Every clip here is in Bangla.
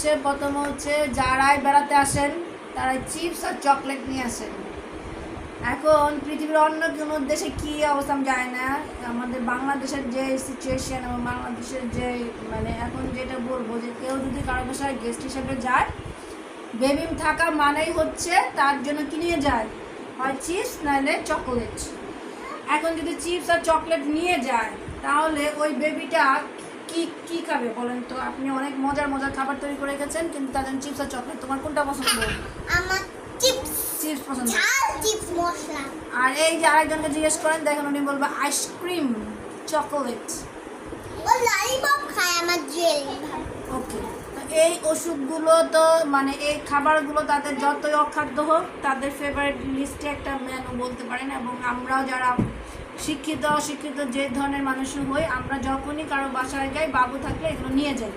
হচ্ছে, প্রথম হচ্ছে যারাই বেড়াতে আসেন তারা চিপস আর চকলেট নিয়ে আসেন। এখন পৃথিবীর অন্য কোনো দেশে কি অবস্থা জানি না। আমাদের বাংলাদেশের যে সিচুয়েশন এবং বাংলাদেশের যে মানে এখন যেটা বলব যে কেউ যদি কারও বাসায় গেস্ট হিসেবে যায় বেবি থাকা মানেই হচ্ছে তার জন্য কি নিয়ে যায়? হয় চিপস, নাহলে চকোলেট। এখন যদি চিপস আর চকলেট নিয়ে যায়, তাহলে ওই বেবিটা কি কি খাবে বলেন তো? আপনি অনেক মজার মজার খাবার তৈরি করে গেছেন কিন্তু জন্য চিপস আর চকলেট তোমার কোনটা পছন্দ? আমার চিপস। চিপস পছন্দ। ঝাল চিপস মশলা। আর এই যে আরেকজনকে জিজ্ঞেস করেন দেখেন উনি বলবে আইসক্রিম চকোলেট। ও ললিপপ খায় আমার জেলি। ওকে তো এই ওষুধগুলো তো মানে এই খাবারগুলো তাদের যতই অখাদ্য হোক তাদের ফেভারিট লিস্টে একটা মেনু বলতে পারেন এবং আমরাও যারা শিক্ষিত, অশিক্ষিত যে ধরনের মানুষ হই, আমরা যখনই কারও বাসায় যাই, বাবু থাকলে এগুলো নিয়ে যাই।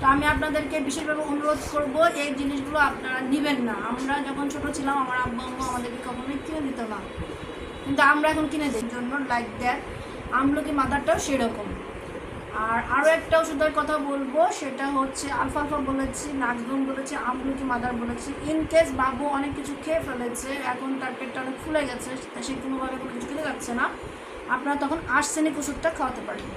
তো আমি আপনাদেরকে বিশেষভাবে অনুরোধ করব, এই জিনিসগুলো আপনারা নেবেন না। আমরা যখন ছোট ছিলাম, আমার আব্বা, আম্মা আমাদেরকে কখনোই কিনে দিত না। কিন্তু আমরা এখন কিনে দিই। জন্য লাইক দেয় আমলকি মাদারটাও সেরকম। আর আরও একটা ওষুধের কথা বলব, সেটা হচ্ছে আলফালফা বলেছি নাকদম বলেছি, আমলকি মাদার বলেছি। ইন কেস বাবু অনেক কিছু খেয়ে ফেলেছে, এখন তার পেটটা অনেক ফুলে গেছে সে কোনোভাবে কোনো কিছু খেতে যাচ্ছে না। আপনারা তখন আর্সেনিক ওষুধটা খাওয়াতে পারেন।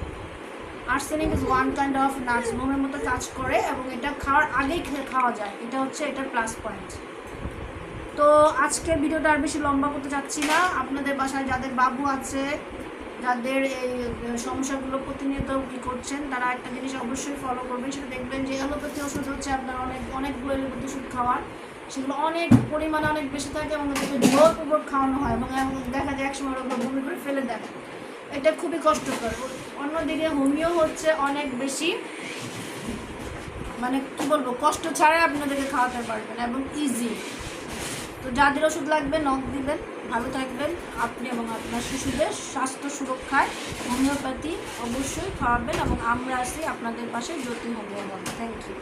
Arsenic is one kind of নাটসবোমের মতো কাজ করে এবং এটা খাওয়ার আগেই খাওয়া যায়। এটা হচ্ছে এটার প্লাস পয়েন্ট তো আজকে ভিডিওটা আর বেশি লম্বা করতে চাচ্ছি না। আপনাদের বাসায় যাদের বাবু আছে যাদের এই সমস্যাগুলো প্রতিনিয়ত কী করছেন, তারা একটা জিনিস অবশ্যই ফলো করবেন, সেটা দেখবেন যে অ্যালোপ্যাথি ওষুধ হচ্ছে আপনার অনেক অনেকগুলো অ্যালোপ্যাথি ওষুধ খাওয়ার। সেগুলো অনেক পরিমাণে অনেক বেশি থাকে, এবং ওদেরকে জোরপূর্বক খাওয়ানো হয়, এবং এবং দেখা যায় একসময় ওগুলো বমি করে ফেলে দেয়। এটা খুবই কষ্টকর। অন্যদিকে হোমিও হচ্ছে অনেক বেশি মানে কি বলব, কষ্ট ছাড়াই আপনাদেরকে খাওয়াতে পারবেন, এবং ইজি তো যাদের ওষুধ লাগবে, নখ দিবেন, ভালো থাকবেন। আপনি এবং আপনার শিশুদের স্বাস্থ্য সুরক্ষায় হোমিওপ্যাথি অবশ্যই খাওয়াবেন এবং আমরা আসি আপনাদের পাশে, জ্যোতি হোমিওপ্যাথি। Thank you